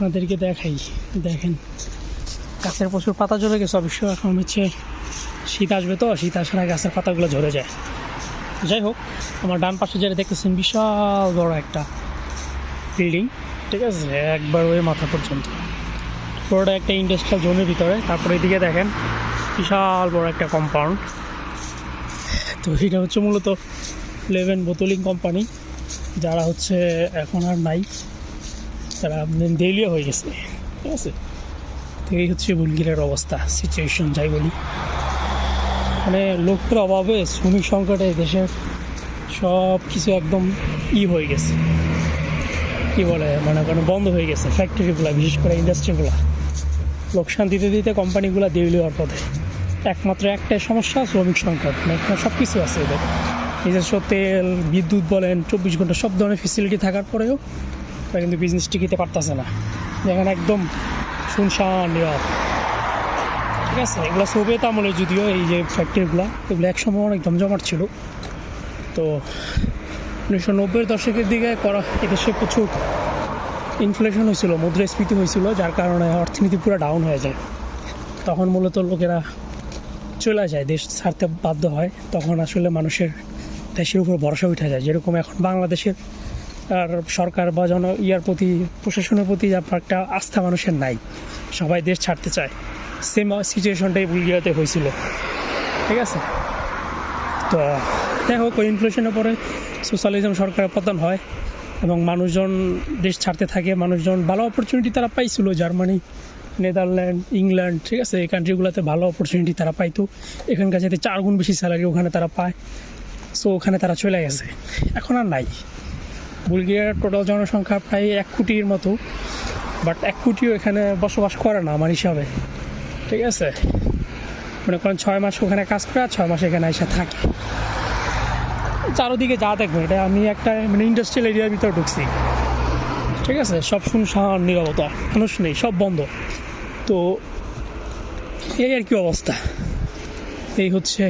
আপনাদেরকে দেখাই। দেখেন, গাছের প্রচুর পাতা ঝরে গেছে, অবশ্য এখন হচ্ছে শীত আসবে তো, শীত আসার আগে গাছের পাতাগুলো ঝরে যায়। যাই হোক, আমার ডান পাশে যেটা দেখতেছেন, বিশাল বড় একটা বিল্ডিং, ঠিক আছে? একবার ওই মাথা পর্যন্ত। পুরোটা একটা ইন্ডাস্ট্রিয়াল জোনের ভিতরে, তারপরে এদিকে দেখেন, বিশাল বড় একটা কম্পাউন্ড তো এটা হচ্ছে মূলত লেভেন বোতলিং কোম্পানি যারা হচ্ছে এখন আর নাই। তারা দেলিও হয়ে গেছে। ঠিক আছে? তো এই হচ্ছে বুলগিরের অবস্থা সিচুয়েশন যাই বলি। মানে লোকটার অভাবে শ্রমিক সংকটে দেশের সব কিছু একদম ই হয়ে গেছে। কি বলে মানে কোনো বন্ধ হয়ে গেছে ফ্যাক্টরিগুলো বিশেষ করে ইন্ডাস্ট্রিগুলো লোকসান দিতে দিতে কোম্পানিগুলো দেউলি হওয়ার পথে। একমাত্র একটাই সমস্যা, শ্রমিক সংকট। মানে সব কিছু আছে এদের। নিজস্ব তেল, বিদ্যুৎ বলেন, চব্বিশ ঘণ্টা সব ধরনের ফেসিলিটি থাকার পরেও ওরা কিন্তু বিজনেস টিকিতে পারতেছে না। যেখানে একদম শুনশান ঠিক আছে? এগুলো সোভিয়েত আমলে যদিও এই যে ফ্যাক্টরিগুলো এগুলো একসময় অনেক জমজমাট ছিল। তো উনিশশো নব্বইয়ের দশকের দিকে করা এদেশে প্রচুর ইনফ্লেশন হয়েছিল, মুদ্রাস্ফীতি হয়েছিল, যার কারণে অর্থনীতি পুরো ডাউন হয়ে যায়। তখন মূলত লোকেরা চলে যায়, দেশ ছাড়তে বাধ্য হয়। তখন আসলে মানুষের দেশের উপর ভরসা উঠে যায়, যেরকম এখন বাংলাদেশের আর সরকার বা জন ইয়ার প্রতি, প্রশাসনের প্রতি একটা আস্থা মানুষের নাই। সবাই দেশ ছাড়তে চায়। সেম সিচুয়েশনটাই বুলগিয়াতে হয়েছিল। ঠিক আছে? তো যাই হোক ইনফ্লেশনের পরে সোশ্যালিজম সরকারের পতন হয় এবং মানুষজন দেশ ছাড়তে থাকে। মানুষজন ভালো অপরচুনিটি তারা পাইছিল। জার্মানি, নেদারল্যান্ড, ইংল্যান্ড, ঠিক আছে? এই কান্ট্রিগুলোতে ভালো অপরচুনিটি তারা পাইতো। এখানকার যাতে চার গুণ বেশি স্যালারি ওখানে তারা পায়। সো ওখানে তারা চলে গেছে। এখন আর নাই। বুলগেরিয়ার টোটাল জনসংখ্যা প্রায় এক কোটির মতো বাট এক কোটিও এখানে বসবাস করে না আমার হিসাবে, ঠিক আছে? মনে করেন ছয় মাস ওখানে কাজ করে আর ছয় মাস এখানে এসে থাকে। চারোদিকে যা দেখবেন, এটা আমি একটা মানে ইন্ডাস্ট্রিয়াল এরিয়ার ভিতরে ঢুকছি, ঠিক আছে? সব শুনশান, নিরবতা, মানুষ নেই, সব বন্ধ। তো এই আর কি অবস্থা? এই হচ্ছে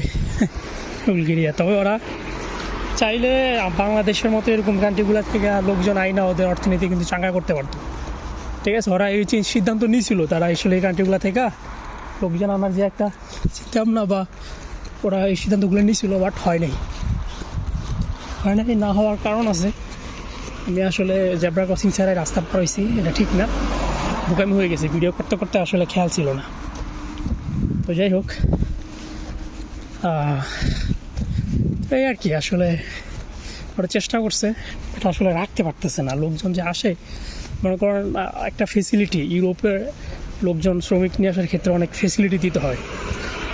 বুলগেরিয়া। তবে ওরা চাইলে বাংলাদেশের মতো এরকম কান্ট্রিগুলো থেকে লোকজন আইনা ওদের অর্থনীতি কিন্তু চাঙ্গা করতে পারতো। ঠিক আছে, ওরা এই সিদ্ধান্ত নিয়েছিল তারা আসলে এই কান্ট্রিগুলো থেকে লোকজন আমার যে একটা চিন্তাভাবনা বা ওরা এই সিদ্ধান্তগুলো নিয়েছিল বাট হয় নাই। হয় নাই, না হওয়ার কারণ আছে। আমি আসলে জেব্রা ক্রসিং ছাড়াই রাস্তা হয়েছি এটা ঠিক না। বোকামি হয়ে গেছে ভিডিও করতে করতে আসলে খেয়াল ছিল না। তো যাই হোক এই আর কি, আসলে ওরা চেষ্টা করছে, এটা আসলে রাখতে পারতেছে না। লোকজন যে আসে, মনে করেন একটা ফেসিলিটি ইউরোপের লোকজন, শ্রমিক নিয়ে আসার ক্ষেত্রে অনেক ফেসিলিটি দিতে হয়।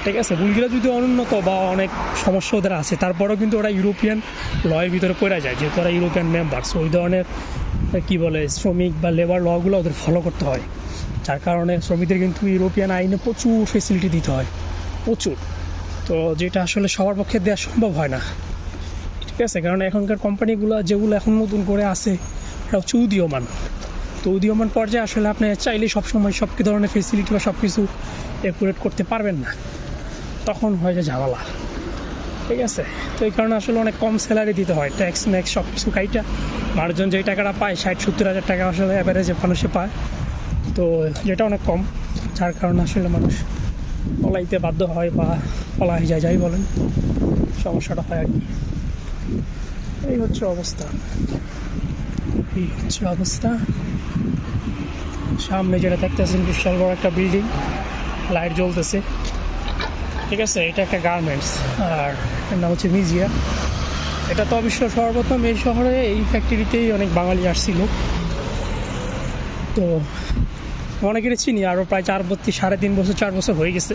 ঠিক আছে? বুলগিরা যদি অনুন্নত বা অনেক সমস্যা ওদের আছে, তারপরেও কিন্তু ওরা ইউরোপিয়ান লয়ের ভিতরে পড়ে যায়, যেহেতু ওরা ইউরোপিয়ান মেম্বার্স ওই ধরনের কী বলে, শ্রমিক বা লেবার লগুলো ওদের ফলো করতে হয়। যার কারণে শ্রমিকদের কিন্তু ইউরোপিয়ান আইনে প্রচুর ফেসিলিটি দিতে হয়। প্রচুর। তো যেটা আসলে সবার পক্ষে দেওয়া সম্ভব হয় না। ঠিক আছে? কারণ এখনকার কোম্পানিগুলো যেগুলো এখন নতুন করে আছে, ওরা হচ্ছে উদীয়মান। তো উদীয়মান পর্যায়ে আসলে আপনি চাইলে সবসময় সব ধরনের ফেসিলিটি বা সব কিছু একুরেট করতে পারবেন না। তখন হয় যে ঝামেলা। ঠিক আছে? তো এই কারণে আসলে অনেক কম স্যালারি দিতে হয়। ট্যাক্স ম্যাক্স সব কিছু কাইটা। মানুষজন যেই টাকাটা পায়, ষাট, সত্তর হাজার টাকা আসলে অ্যাভারেজে মানুষে পায়। তো যেটা অনেক কম। যার কারণে আসলে মানুষ পলাইতে বাধ্য হয় বা পলাই যায়, যাই বলেন। সমস্যাটা হয় আর কি। এই হচ্ছে অবস্থা। এই হচ্ছে অবস্থা। সামনে যেটা দেখতেছেন, বিশাল বড় একটা বিল্ডিং লাইট জ্বলতেছে। ঠিক আছে, এটা একটা গার্মেন্টস আর এর নাম হচ্ছে মিজিয়া এটা তো অবশ্য সর্বপ্রথম এই শহরে, এই ফ্যাক্টরিতেই অনেক বাঙালি আসছিল। তো অনেকের চিনি, আরও প্রায় চার বত্রিশ, সাড়ে তিন বছর, চার বছর হয়ে গেছে।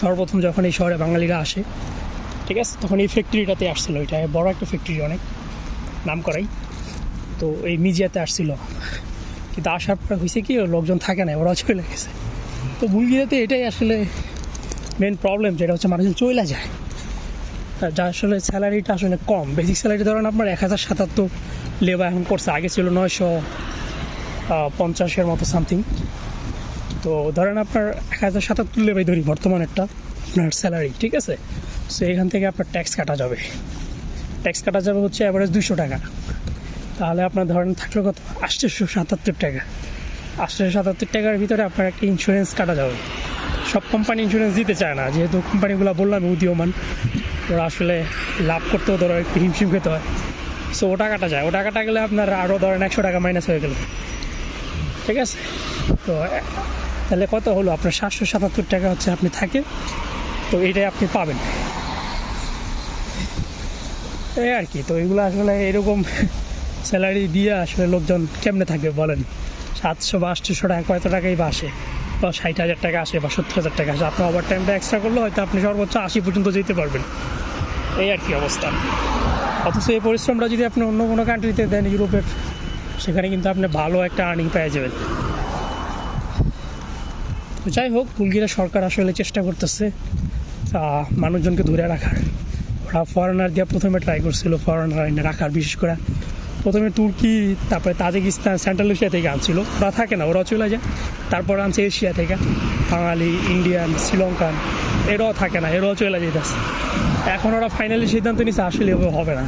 সর্বপ্রথম যখন এই শহরে বাঙালিরা আসে, ঠিক আছে? তখন এই ফ্যাক্টরিটাতে আসছিল, এটা বড় একটা ফ্যাক্টরি অনেক, নাম করাই। তো এই মিজিয়াতে আসছিল। কিন্তু আসার পরে হয়েছে কি, লোকজন থাকে না ওরা চলে গেছে। তো বুলগিরাতে এটাই আসলে মেন প্রবলেম যেটা হচ্ছে মানুষজন চলে যায়। যা আসলে স্যালারিটা আসলে কম। বেসিক স্যালারি ধরেন আপনার এক হাজার সাতাত্তর লেবার এখন করছে, আগে ছিল নয়শো পঞ্চাশের মতো সামথিং তো ধরেন আপনার এক হাজার সাতাত্তর লেবাই ধরি বর্তমানেরটা, আপনার স্যালারি ঠিক আছে? সো এখান থেকে আপনার ট্যাক্স কাটা যাবে। ট্যাক্স কাটা যাবে হচ্ছে অ্যাভারেজ দুশো টাকা। তাহলে আপনার ধরেন থাকল কত? আটশোশো সাতাত্তর টাকা। আটশো সাতাত্তর টাকার ভিতরে আপনার একটা ইন্স্যুরেন্স কাটা যাবে। সব কোম্পানি ইন্স্যুরেন্স দিতে চায় না, যেহেতু কোম্পানিগুলো বললাম উদীয়মান, ওরা আসলে লাভ করতেও ধরো একটু হিমশিম খেতে হয়। সো ওটা কাটা যায়। ওটা কাটা গেলে আপনার আরও ধরেন একশো টাকা মাইনাস হয়ে গেল। ঠিক আছে? তো তাহলে কত হলো? আপনার সাতশো সাতাত্তর টাকা হচ্ছে আপনি থাকে, তো এটাই আপনি পাবেন। এই আর কি, তো এগুলো আসলে এরকম স্যালারি দিয়ে আসলে লোকজন কেমনে থাকবে বলেন? সাতশো বা আটশোশো টাকা, কত টাকাই বা আসে? বা ষাট হাজার টাকা আসে বা সত্তর হাজার টাকা আসে। আপনার ওভার টাইমটা এক্সট্রা করলে হয়তো আপনি সর্বোচ্চ আশি পর্যন্ত যেতে পারবেন। এই আর কি অবস্থা। অথচ এই পরিশ্রমটা যদি আপনি অন্য কোনো কান্ট্রিতে দেন ইউরোপের সেখানে কিন্তু আপনি ভালো একটা আর্নিং পেয়ে যাবেন। তো যাই হোক বুলগেরিয়া সরকার আসলে চেষ্টা করতেছে মানুষজনকে ধরে রাখার। ওরা ফরেনার দিয়ে প্রথমে ট্রাই করছিল ফরেনার এনে রাখার, বিশেষ করে প্রথমে তুর্কি, তারপরে তাজিকিস্তান সেন্ট্রাল এশিয়া থেকে আনছিল। ওরা থাকে না ওরা চলে যায়। তারপর আনছে এশিয়া থেকে, বাঙালি ইন্ডিয়ান শ্রীলঙ্কান এরাও থাকে না, এরাও চলে যেতেছে। এখন ওরা ফাইনালি সিদ্ধান্ত নিচ্ছে আসলে হবে না।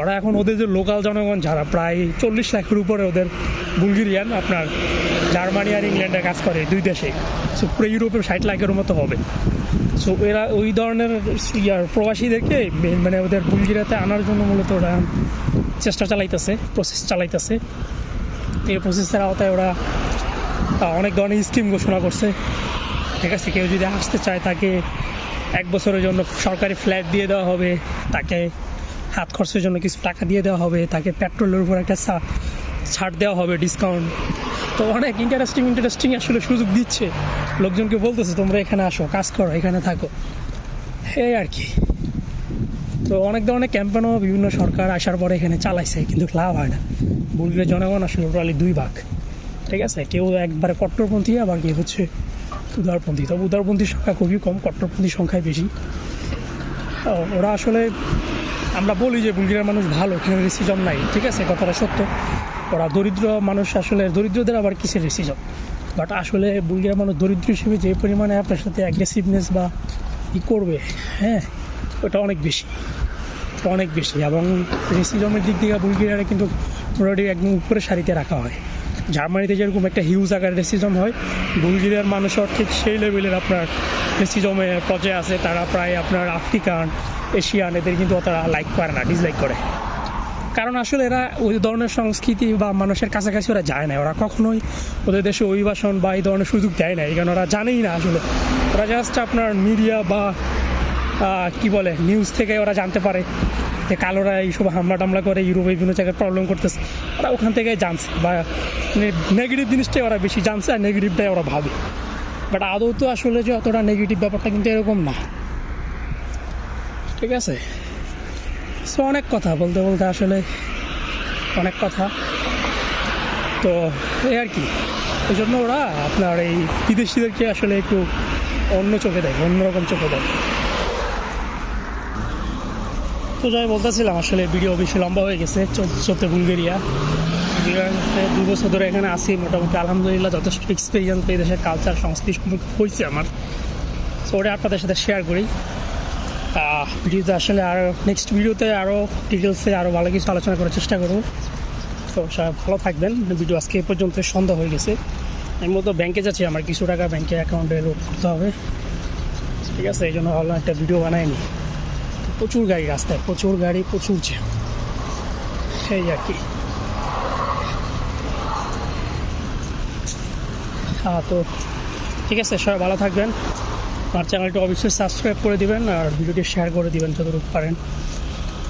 ওরা এখন ওদের যে লোকাল জনগণ যারা, প্রায় চল্লিশ লাখের উপরে ওদের বুলগেরিয়ান আপনার জার্মানি আর ইংল্যান্ডে কাজ করে দুই দেশে। সো পুরো ইউরোপের ষাট লাখের মতো হবে। সো এরা ওই ধরনের ইয়ার প্রবাসীদেরকে মানে ওদের বুলগেরিয়াতে আনার জন্য মূলত ওরা চেষ্টা চালাইতেছে প্রসেস চালাইতেছে। তো এই প্রসেসের আওতায় ওরা অনেক ধরনের স্কিম ঘোষণা করছে। ঠিক আছে, কেউ যদি আসতে চায় তাকে এক বছরের জন্য সরকারি ফ্ল্যাট দিয়ে দেওয়া হবে, তাকে হাত খরচের জন্য কিছু টাকা দিয়ে দেওয়া হবে, তাকে পেট্রোলের উপর একটা ছাড় দেওয়া হবে ডিসকাউন্ট তো অনেক ইন্টারেস্টিং ইন্টারেস্টিং আসলে সুযোগ দিচ্ছে। লোকজনকে বলতেছে, তোমরা এখানে আসো, কাজ করো, এখানে থাকো। এই আর কি। তো অনেক ধরনের ক্যাম্পেনও বিভিন্ন সরকার আসার পরে এখানে চালাইছে, কিন্তু লাভ হয় না। বুলগের জনগণ আসলে টোটালি দুই ভাগ। ঠিক আছে? কেউ একবারে কট্টরপন্থী, আবার কেউ হচ্ছে উদারপন্থী। তবে উদারপন্থীর সংখ্যা খুবই কম, কট্টরপন্থীর সংখ্যাই বেশি। ওরা আসলে আমরা বলি যে বুলগেরিয়ার মানুষ ভালো এখানে রেসিজম নাই, ঠিক আছে? কথাটা সত্য। ওরা দরিদ্র মানুষ, আসলে দরিদ্রদের আবার কিসের রেসিজম বাট আসলে বুলগেরিয়ার মানুষ দরিদ্র হিসেবে যে পরিমাণে আপনার সাথে অ্যাগ্রেসিভনেস বা ই করবে হ্যাঁ? ওটা অনেক বেশি, ওটা অনেক বেশি। এবং রেসিজমের দিক থেকে বুলগেরিয়ারে কিন্তু মোটামুটি একদম উপরে সারিতে রাখা হয়। জার্মানিতে যেরকম একটা হিউজ আকার রেসিজম হয়, বুলগেরিয়ার মানুষও ঠিক সেই লেভেলের আপনার রেসিজমে পর্যায়ে আছে। তারা প্রায় আপনার আফ্রিকান এশিয়ান, এদের কিন্তু তারা লাইক করে না ডিসলাইক করে। কারণ আসলে এরা ওই ধরনের সংস্কৃতি বা মানুষের কাছাকাছি ওরা যায় না। ওরা কখনোই ওদের দেশে অভিবাসন বা এই ধরনের সুযোগ দেয় না, এই কারণে ওরা জানেই না আসলে। ওরা জাস্ট আপনার মিডিয়া বা কি বলে নিউজ থেকে ওরা জানতে পারে যে কালোরা এইসব হামলা টামলা করে ইউরোপে বিভিন্ন জায়গায় প্রবলেম করতেছে। ওরা ওখান থেকে জানছে বা নেগেটিভ জিনিসটাই ওরা বেশি জানছে আর নেগেটিভটাই ওরা ভাবে। বাট আদৌ তো আসলে যে অতটা নেগেটিভ ব্যাপারটা কিন্তু এরকম না। ঠিক আছে? সো অনেক কথা, বলতে বলতে আসলে অনেক কথা। তো, এই আর কি। ওই জন্য ওরা আপনার এই বিদেশিদেরকে আসলে একটু অন্য চোখে দেখে অন্যরকম চোখে দেয়। তো যাই বলতেছিলাম, আসলে ভিডিও বেশি লম্বা হয়ে গেছে, চলতে বুলগেরিয়া। দুই বছর ধরে এখানে আসি মোটামুটি আলহামদুলিল্লাহ যথেষ্ট এক্সপিরিয়েন্স এই দেশের কালচার সংস্কৃতি হয়েছে আমার। সো ওটা আপনাদের সাথে শেয়ার করি। ভিডিওতে আসলে আরও নেক্সট ভিডিওতে আরও ডিটেলসে আরও ভালো কিছু আলোচনা করার চেষ্টা করব। তো সবাই ভালো থাকবেন। ভিডিও আজকে এই পর্যন্ত সন্ধ্যা হয়ে গেছে। আমি মতো ব্যাংকে যাচ্ছি, আমার কিছু টাকা ব্যাংকে অ্যাকাউন্টে লোড করতে হবে। ঠিক আছে, এই জন্য ভাবলাম একটা ভিডিও বানাইনি প্রচুর গাড়ি রাস্তায়, প্রচুর গাড়ি, প্রচুর জ্যাম সেই আর কি। হ্যাঁ তো, ঠিক আছে, সবাই ভালো থাকবেন। আমার চ্যানেলটি অবশ্যই সাবস্ক্রাইব করে দিবেন আর ভিডিওটি শেয়ার করে দিবেন যতটুকু পারেন।